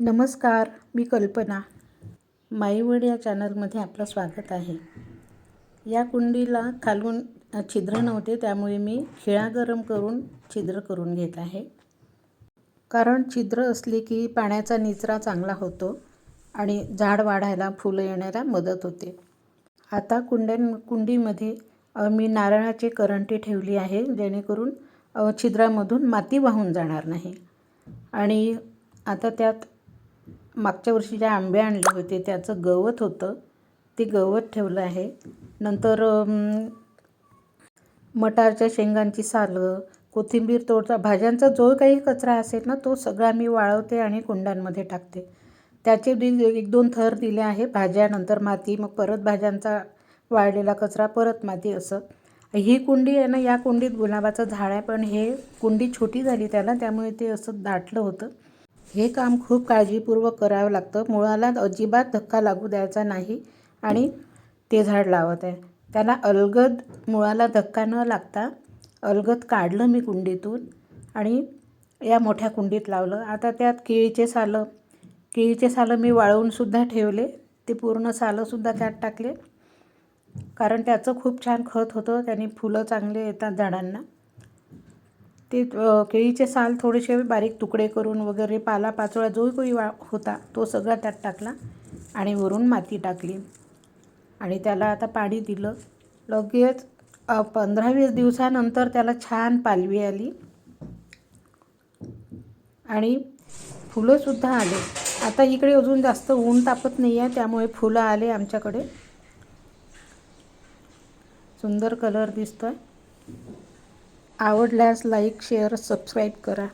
नमस्कार मी कल्पना. माईवड या चॅनलमध्ये आपलं स्वागत आहे. या कुंडीला खालून छिद्र नव्हते त्यामुळे मी खिळा गरम करून छिद्र करून घेत आहे. कारण छिद्र असले की पाण्याचा निचरा चांगला होतो आणि झाड वाढायला फुलं येण्याला मदत होते. आता कुंड्यां कुंडीमध्ये मी नारळाची करंटी ठेवली आहे जेणेकरून छिद्रामधून माती वाहून जाणार नाही. आणि आता त्यात मागच्या वर्षी जे आंबे आणले होते त्याचं गवत होतं. ते गवत ठेवलं आहे. नंतर मटारच्या शेंगांची सालं कोथिंबीर तोडचा भाज्यांचा जो काही कचरा असेल ना तो सगळा मी वाळवते आणि कुंड्यांमध्ये टाकते. त्याचे बिल एक दोन थर दिले आहे भाज्या नंतर माती मग परत भाज्यांचा वाळलेला कचरा परत माती असं. ही कुंडी आहे ना या कुंडीत गुलाबाचं झाड आहे पण हे कुंडी छोटी झाली त्याला त्यामुळे ते असं दाटलं होतं. हे काम खूप काळजीपूर्वक करावं लागतं. मुळाला अजिबात धक्का लागू द्यायचा नाही आणि ते झाड लावत आहे. त्याला अलगद मुळाला धक्का न लागता अलगद काढलं मी कुंडीतून आणि या मोठ्या कुंडीत लावलं. आता त्यात केळीचे सालं केळीचे सालं मी वाळवूनसुद्धा ठेवले. ते पूर्ण सालंसुद्धा त्यात टाकले. कारण त्याचं खूप छान खत होतं. त्याने फुलं चांगले येतात झाडांना. ते केळीचे साल थोडेसे बारीक तुकडे करून वगैरे पालापाचोळा जो काही वा होता तो सगळा त्यात टाकला आणि वरून माती टाकली. आणि त्याला आता पाणी दिलं. लगेच पंधरा वीस दिवसानंतर त्याला छान पालवी आली. आणि फुलंसुद्धा आले. आता इकडे अजून जास्त ऊन तापत नाही आहे त्यामुळे फुलं आले आमच्याकडे. सुंदर कलर दिसतोय. आवडल्यास लाईक शेअर सबस्क्राईब करा.